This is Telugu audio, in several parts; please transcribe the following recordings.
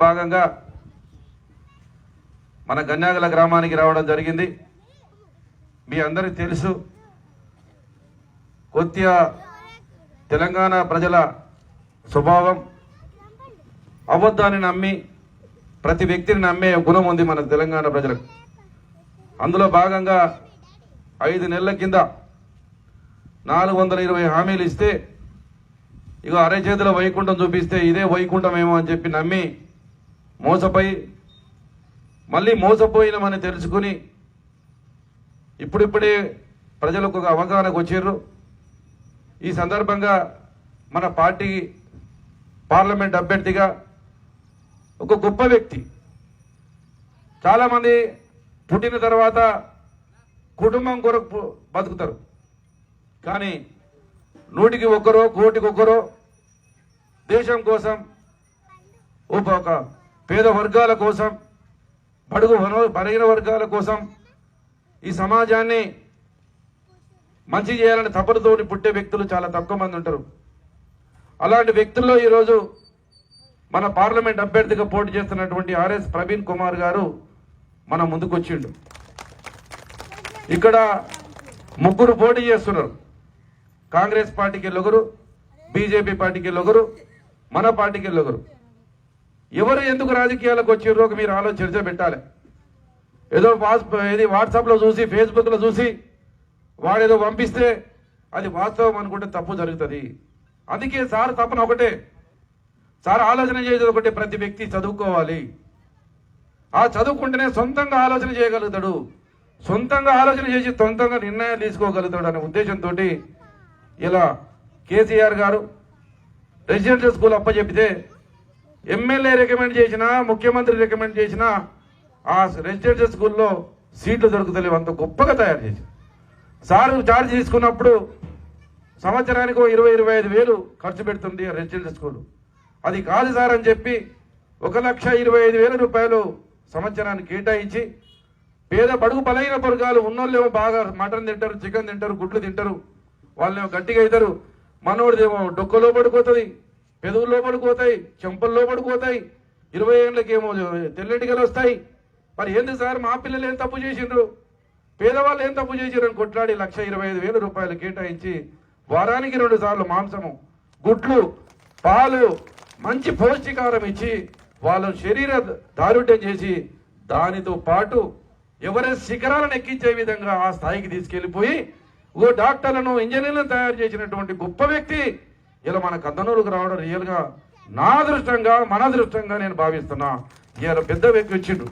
భాగంగా మన గన్యాగల గ్రామానికి రావడం జరిగింది. మీ అందరికీ తెలుసు కొత్త తెలంగాణ ప్రజల స్వభావం. అబద్ధాన్ని నమ్మి ప్రతి వ్యక్తిని నమ్మే గుణం ఉంది మన తెలంగాణ ప్రజలకు. అందులో భాగంగా ఐదు నెలల కింద నాలుగు వందల ఇరవై హామీలు ఇస్తే ఇక అరే చేతిలో వైకుంఠం చూపిస్తే ఇదే వైకుంఠమేమో అని చెప్పి నమ్మి మోసపోయి మళ్ళీ మోసపోయినామని తెలుసుకుని ఇప్పుడిప్పుడే ప్రజలకు ఒక అవగాహనకు వచ్చారు ఈ సందర్భంగా మన పార్టీ పార్లమెంట్ అభ్యర్థిగా ఒక గొప్ప వ్యక్తి. చాలామంది పుట్టిన తర్వాత కుటుంబం కొరకు బతుకుతారు. కానీ నూటికి ఒక్కరో కోటికి ఒక్కరో దేశం కోసం ఒక పేద వర్గాల కోసం బడుగు వన- బలహీన వర్గాల కోసం ఈ సమాజాన్ని మంచి చేయాలని తపనతోటి పుట్టే వ్యక్తులు చాలా తక్కువ మంది ఉంటారు. అలాంటి వ్యక్తుల్లో ఈరోజు మన పార్లమెంట్ అభ్యర్థిగా పోటీ చేస్తున్నటువంటి ఆర్ఎస్ ప్రవీణ్ కుమార్ గారు మన ముందుకొచ్చిండు. ఇక్కడ ముగ్గురు పోటీ చేస్తున్నారు. కాంగ్రెస్ పార్టీకి వెళ్ళొకరు బీజేపీ పార్టీకి వెళ్ళొకరు మన పార్టీకి వెళ్ళొకరు ఎవరు ఎందుకు రాజకీయాలకు వచ్చిర్రో ఒక మీరు ఆలోచన పెట్టాలి. ఏదో వాట్స్ ఇది వాట్సాప్లో చూసి ఫేస్బుక్లో చూసి వాడేదో పంపిస్తే అది వాస్తవం అనుకుంటే తప్పు జరుగుతుంది. అందుకే సార్ తప్పన ఒకటే. సార్ ఆలోచన చేసేది ఒకటే ప్రతి వ్యక్తి చదువుకోవాలి. ఆ చదువుకుంటేనే సొంతంగా ఆలోచన చేయగలుగుతాడు. సొంతంగా ఆలోచన చేసి సొంతంగా నిర్ణయాలు తీసుకోగలుగుతాడు అనే ఉద్దేశంతో ఇలా కేసీఆర్ గారు రెసిడెన్షియల్ స్కూల్ అప్పచెప్పితే ఎమ్మెల్యే రికమెండ్ చేసినా ముఖ్యమంత్రి రికమెండ్ చేసినా ఆ రెసిడెన్షియల్ స్కూల్లో సీట్లు దొరుకుతలేవు. అంత గొప్పగా తయారు చేసి సార్ చార్జ్ తీసుకున్నప్పుడు సంవత్సరానికి ఇరవై ఇరవై ఐదు వేలు ఖర్చు పెడుతుంది ఆ రెసిడెన్షియల్ స్కూల్ అది కాదు సార్ అని చెప్పి ఒక లక్ష ఇరవై ఐదు వేల రూపాయలు సంవత్సరానికి కేటాయించి పేద బడుగు బలైన వర్గాలు ఉన్నోళ్ళేమో బాగా మటన్ తింటారు చికెన్ తింటారు గుడ్లు తింటారు వాళ్ళేమో గట్టిగా అవుతారు మనోడిదేమో డొక్కలో పడిపోతుంది. పెదవుల్లో పడిపోతాయి చెంపల్లో పడిపోతాయి ఇరవై ఏళ్ళకేమో తెల్లటికలు వస్తాయి. మరి ఏంది సార్ మా పిల్లలు ఏం తప్పు చేసిండ్రు? పేదవాళ్ళు ఏం తప్పు చేసిండ్రు అని కొట్లాడి లక్ష ఇరవై ఐదు వేల రూపాయలు కేటాయించి వారానికి రెండు సార్లు మాంసము గుడ్లు పాలు మంచి పౌష్టికారం ఇచ్చి వాళ్ళ శరీర దారుఢ్యం చేసి దానితో పాటు ఎవరెస్ట్ శిఖరాలను ఎక్కించే విధంగా ఆ స్థాయికి తీసుకెళ్ళిపోయి ఓ డాక్టర్లను ఇంజనీర్లను తయారు చేసినటువంటి గొప్ప వ్యక్తి ఇలా మన కథనూరుకు రావడం రియల్గా నా అదృష్టంగా మన అదృష్టంగా నేను భావిస్తున్నా. ఇలా పెద్ద వ్యక్తి వచ్చిండు.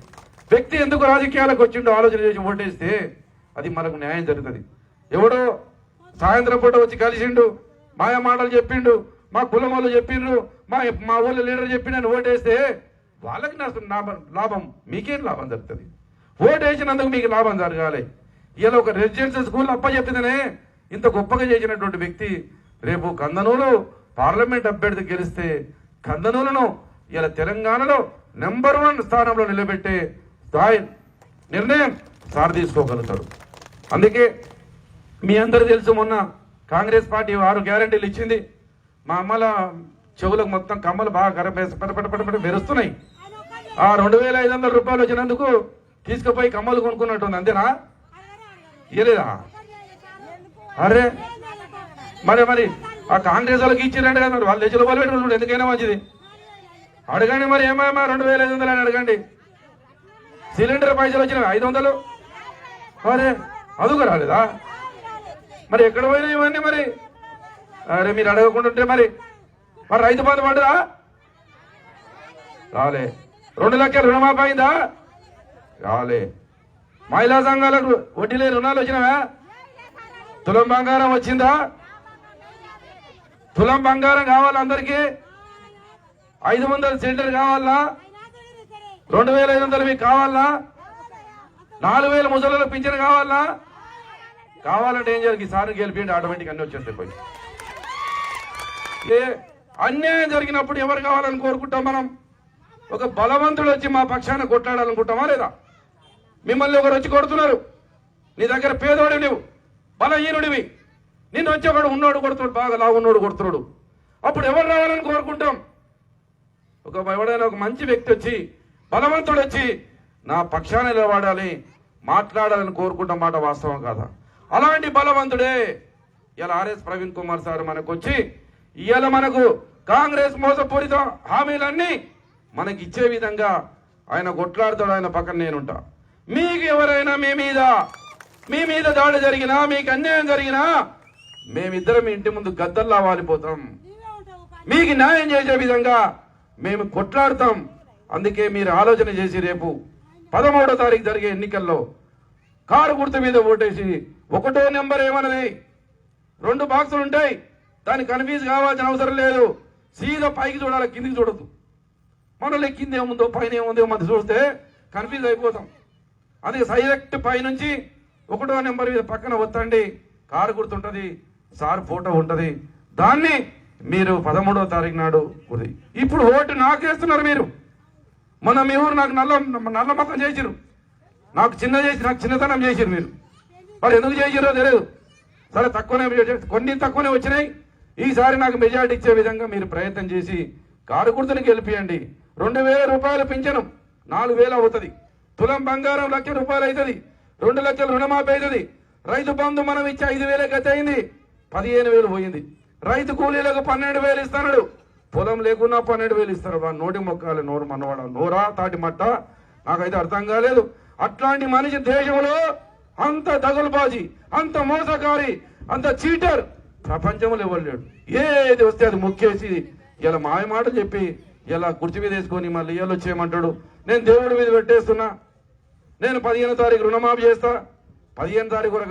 వ్యక్తి ఎందుకు రాజకీయాలకు వచ్చిండో ఆలోచన చేసి ఓటేస్తే అది మనకు న్యాయం జరుగుతుంది. ఎవడో సాయంత్రం పూట వచ్చి కలిసిండు మాయ మాటలు చెప్పిండు మా కులం వాళ్ళు చెప్పిండ్రు మా మా ఊళ్ళో లీడర్ చెప్పిండని ఓటేస్తే వాళ్ళకి నష్టం లాభం లాభం మీకేం లాభం జరుగుతుంది? ఓటేసినందుకు మీకు లాభం జరగాలి. ఇలా ఒక రెసిడెన్షియల్ స్కూల్ అప్ప చెప్పిందనే ఇంత గొప్పగా చేసినటువంటి వ్యక్తి రేపు కందనూరు పార్లమెంట్ అభ్యర్థి గెలిస్తే కందనూరును ఇలా తెలంగాణలో నెంబర్ వన్ స్థానంలో నిలబెట్టే స్థాయి నిర్ణయం సార్ తీసుకోగలుగుతాడు అందుకే మీ అందరూ తెలుసు మొన్న కాంగ్రెస్ పార్టీ ఆరు గ్యారంటీలు ఇచ్చింది. మా అమ్మల చెవులకు మొత్తం కమ్మలు బాగా కరపేసి మెరుస్తున్నాయి. ఆ రెండు వేల ఐదు వందల రూపాయలు వచ్చినందుకు తీసుకుపోయి కమ్మలు కొనుక్కున్నట్టుంది అంతేనా? ఇయలేదా అరే! మరి మరి ఆ కాంగ్రెస్ వాళ్ళకి ఇచ్చిరంట కదా మరి వాళ్ళ తెచ్చి రూపాయలు పెట్టుకుంటారు ఎందుకైనా మంచిది. అడగండి మరి ఏమేమా రెండు వేల ఐదు వందలు అని అడగండి. సిలిండర్ పైసలు వచ్చినవి ఐదు వందలు? అరే అదుగు రాలేదా? మరి ఎక్కడ పోయినా ఇవన్నీ మరి? అరే మీరు అడగకుండా ఉంటే మరి మరి రైతు బంధు పడరా? రాలే. రెండు లక్షల రుణమాఫీ అయిందా? రాలే. మహిళా సంఘాలకు వడ్డీ లేని రుణాలు వచ్చినవా తులం బంగారం వచ్చిందా? తులం బంగారం కావాలి అందరికీ. ఐదు వందల సిలిండర్ కావాలా? రెండు వేల ఐదు వందలు మీకు కావాలా? నాలుగు వేల ముసలిలో పింఛన్ కావాలా? కావాలంటే ఏం జరిగింది సార్ గెలిపిండి ఆటోమేటిక్ అన్ని వచ్చేస్తాయి పోయి. అన్యాయం జరిగినప్పుడు ఎవరు కావాలని కోరుకుంటాం మనం? ఒక బలవంతుడు వచ్చి మా పక్షాన కొట్లాడాలనుకుంటామా లేదా? మిమ్మల్ని ఒకరు వచ్చి కొడుతున్నారు. నీ దగ్గర పేదోడివి నువ్వు బలహీనుడివి. నిన్న వచ్చి ఒకడు ఉన్నోడు కొడుతున్నాడు బాగా లావున్నోడు కొడుతున్నాడు. అప్పుడు ఎవరు రావాలని కోరుకుంటాం? ఒక ఎవడైనా ఒక మంచి వ్యక్తి వచ్చి బలవంతుడు వచ్చి నా పక్షాన్ని నిలబడాలి మాట్లాడాలని కోరుకుంటాం మాట వాస్తవం కాదా? అలాంటి బలవంతుడే ఇలా ఆర్ఎస్ ప్రవీణ్ కుమార్ సార్ మనకు వచ్చి ఇవాళ మనకు కాంగ్రెస్ మోసపూరిత హామీలన్నీ మనకి ఇచ్చే విధంగా ఆయన కొట్లాడుతాడు ఆయన పక్కన నేనుంటా. మీకు ఎవరైనా మీ మీద మీ మీద దాడి జరిగినా మీకు అన్యాయం జరిగినా మేమిద్దరం మీ ఇంటి ముందు గద్దల్లా వాలిపోతాం మీకు న్యాయం చేసే విధంగా మేము కొట్లాడతాం. అందుకే మీరు ఆలోచన చేసి రేపు పదమూడో తారీఖు జరిగే ఎన్నికల్లో కారు గుర్తు మీద ఓటేసి ఒకటో నెంబర్ ఏమన్నది? రెండు బాక్సులు ఉంటాయి. దానికి కన్ఫ్యూజ్ కావాల్సిన అవసరం లేదు. సీదా పైకి చూడాలి కిందికి చూడదు మనలో కింద ఏముందో పైన ఏముందో మధ్య చూస్తే కన్ఫ్యూజ్ అయిపోతాం. అది డైరెక్ట్ పైనుంచి ఒకటో నెంబర్ మీద పక్కన వత్తండి. కారు గుర్తుంటుంది. సార్ ఫోటో ఉంటది. దాన్ని మీరు పదమూడవ తారీఖు నాడు ఇప్పుడు ఓటు నాకేస్తున్నారు మీరు. మొన్న మీ ఊరు నాకు నల్ల నల్ల మొక్కం చేసిరు నాకు చిన్న చేసి నాకు చిన్నతనం చేసిరు మీరు. మరి ఎందుకు చేసిరో తెలియదు సరే తక్కువనే కొన్ని తక్కువనే వచ్చినాయి. ఈసారి నాకు మెజార్టీ ఇచ్చే విధంగా మీరు ప్రయత్నం చేసి కారు గుర్తుని గెలిపియండి. రెండు వేల రూపాయలు పింఛను నాలుగు వేలు అవుతుంది. తులం బంగారం లక్ష రూపాయలు అవుతుంది. రెండు లక్షలు రుణమాఫీ అవుతుంది. రైతు బంధు మనం ఇచ్చే ఐదు వేలే గత అయింది పదిహేను వేలు పోయింది. రైతు కూలీలకు పన్నెండు వేలు ఇస్తున్నాడు పొలం లేకున్నా పన్నెండు వేలు ఇస్తున్నాడు నోటి మొక్కాలి నోరు మనవాడ? నోరా? తాటి మట్ట? నాకైతే అర్థం కాలేదు. అట్లాంటి మనిషి దేశంలో అంత దగులుబాజీ అంత మోసకారి అంత చీటర్ ప్రపంచంలో ఇవ్వలేడు లేడు. ఏది వస్తే అది ముక్కేసి ఇలా మాయ మాట చెప్పి ఇలా కుర్చీ మీద వేసుకొని మళ్ళీ ఇయ్యాలు వచ్చేయమంటాడు. నేను దేవుడి మీద పెట్టేస్తున్నా. నేను పదిహేను తారీఖు రుణమాఫీ చేస్తా. పదిహేను తారీఖు వరకు